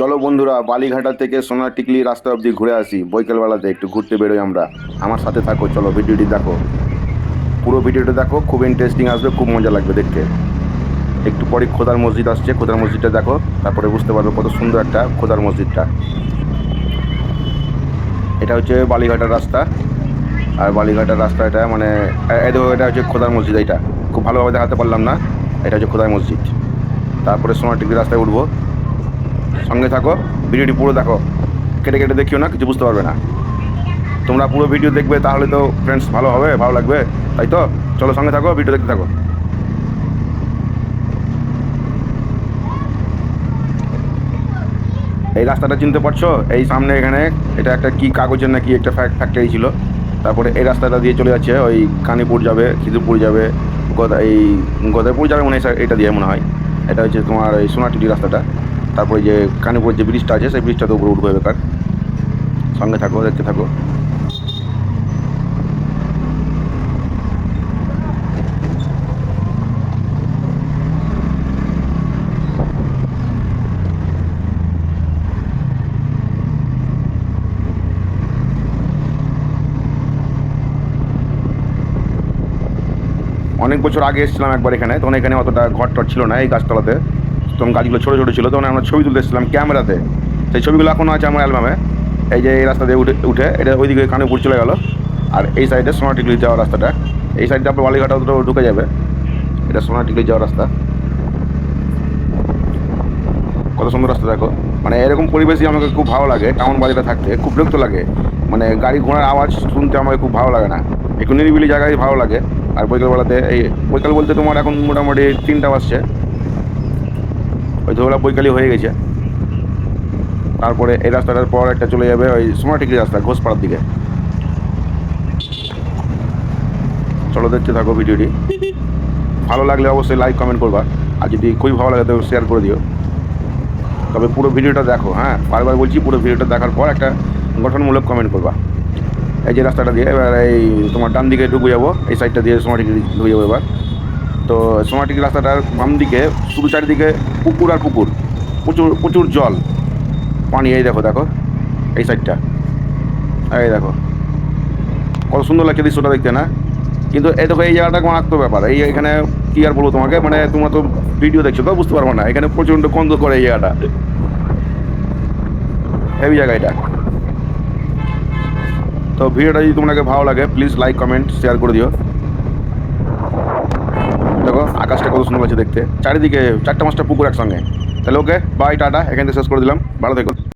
চলো বন্ধুরা, বালিঘাটা থেকে সোনার টিকলি রাস্তা অবধি ঘুরে আসি। বৈকালবেলাতে একটু ঘুরতে বেরোই আমরা। আমার সাথে থাকো, চলো ভিডিওটি দেখো। পুরো ভিডিওটা দেখো, খুব ইন্টারেস্টিং আসবে, খুব মজা লাগবে দেখতে। একটু পরে খোদার মসজিদ আসছে, খোদার মসজিদটা দেখো, তারপরে বুঝতে পারবে কত সুন্দর একটা খোদার মসজিদটা। এটা হচ্ছে বালিঘাটার রাস্তা। আর বালিঘাটার রাস্তা এটা মানে এটা হচ্ছে খোদার মসজিদ এটা। খুব ভালোভাবে দেখাতে পারলাম না, এটা হচ্ছে খোদার মসজিদ। তারপরে সোনার টিকলি রাস্তায় উঠবো। সঙ্গে থাকো, ভিডিওটি পুরো দেখো। কেটে কেটে দেখিও না, কিছু বুঝতে পারবে না। তোমরা পুরো ভিডিও দেখবে, তাহলে তো ফ্রেন্ডস ভালো হবে, ভালো লাগবে, তাই তো? চলো সঙ্গে থাকো, ভিডিও দেখতে থাকো। এই রাস্তাটা চিনতে পারছ? এই সামনে এখানে, এটা একটা কি কাগজের নাকি একটা ফ্যাক্টরি ছিল। তারপরে এই রাস্তাটা দিয়ে চলে যাচ্ছে, ওই কানীপুর যাবে খিদিরপুর যাবে, গদা এই গদাইপুর যাবে মনে হয়, এটা দিয়ে মনে হয়। এটা হচ্ছে তোমার এই সোনাটিটি রাস্তাটা। তারপরে যে কানীপুর যে ব্রিজটা আছে, সেই ব্রিজটাতে উপরে উঠবে বেকার। সঙ্গে থাকো, দেখতে থাকো। অনেক বছর আগে এসেছিলাম একবার এখানে, তখন এখানে অতটা ঘর টর ছিল না এই গাছতলাতে। তখন গাছগুলো ছোটো ছোটো ছিল, তখন আমরা ছবি তুলতে এসেছিলাম ক্যামেরাতে। সেই ছবিগুলো এখনও আছে আমার অ্যালবামে। এই যে এই রাস্তা দিয়ে উঠে উঠে, এটা ওইদিকে কানেপুর চলে গেল। আর এই সাইডে সোনাটিকলি যাওয়ার রাস্তাটা। এই সাইডে আপনার বালিঘাটা তো ঢুকে যাবে। এটা সোনাটিকলি যাওয়ার রাস্তা। কত সুন্দর রাস্তা দেখো। মানে এরকম পরিবেশই আমাকে খুব ভালো লাগে, টাউন বাজারে থাকতে। খুব বিরক্ত লাগে। মানে গাড়ি ঘোড়ার আওয়াজ শুনতে আমাকে খুব ভালো লাগে না। একটু নিরিবিলি জায়গায় ভালো লাগে। আর বৈকালবেলাতে এই, বৈকাল বলতে তোমার এখন মোটামুটি তিনটা বাজছে। ওই ধরো বৈকালই হয়ে গেছে। তারপরে এই রাস্তাটার পর একটা চলে যাবে ওই সোনাটিকলি রাস্তা, ঘোষপাড়ার দিকে। চলো দেখতে থাকো ভিডিওটি। ভালো লাগলে অবশ্যই লাইক কমেন্ট করবা। আর যদি খুবই ভালো লাগে তবে শেয়ার করে দিও। তবে পুরো ভিডিওটা দেখো হ্যাঁ? বারবার বলছি পুরো ভিডিওটা দেখার পর একটা গঠনমূলক কমেন্ট করবা। এই যে রাস্তাটা দিয়ে, এবার এই তোমার ডান দিকে ঢুকে যাব, এই সাইডটা দিয়ে সোমাটিকে ঢুকে যাব এবার। তো সোমাটিক রাস্তাটার বাম দিকে শুধু চারিদিকে পুকুর আর পুকুর। প্রচুর প্রচুর জল। পানি, এই দেখো দেখো, এই সাইডটা। এই দেখো। কত সুন্দর লাগছে দৃশ্যটা দেখতে, না? কিন্তু এই দেখো, এই জায়গাটা মারাত্মক ব্যাপার। এই এখানে কি আর বলব তোমাকে? মানে তোমরা তো ভিডিও দেখছ, তো বুঝতে পারব না। এখানে প্রচণ্ড কন্দ করে এই জায়গাটা। হেভি জায়গা এটা। তো ভিডিওটা যদি তোমাকে ভালো লাগে প্লিজ লাইক কমেন্ট শেয়ার করে দিও। আকাশটা কত সুন্দর লাগছে দেখতে। চারিদিকে চারটা পাঁচটা পুকুর একসঙ্গে। তাহলে ওকে বাই টাটা, এখান থেকে শেষ করে দিলাম। ভালো থেকো।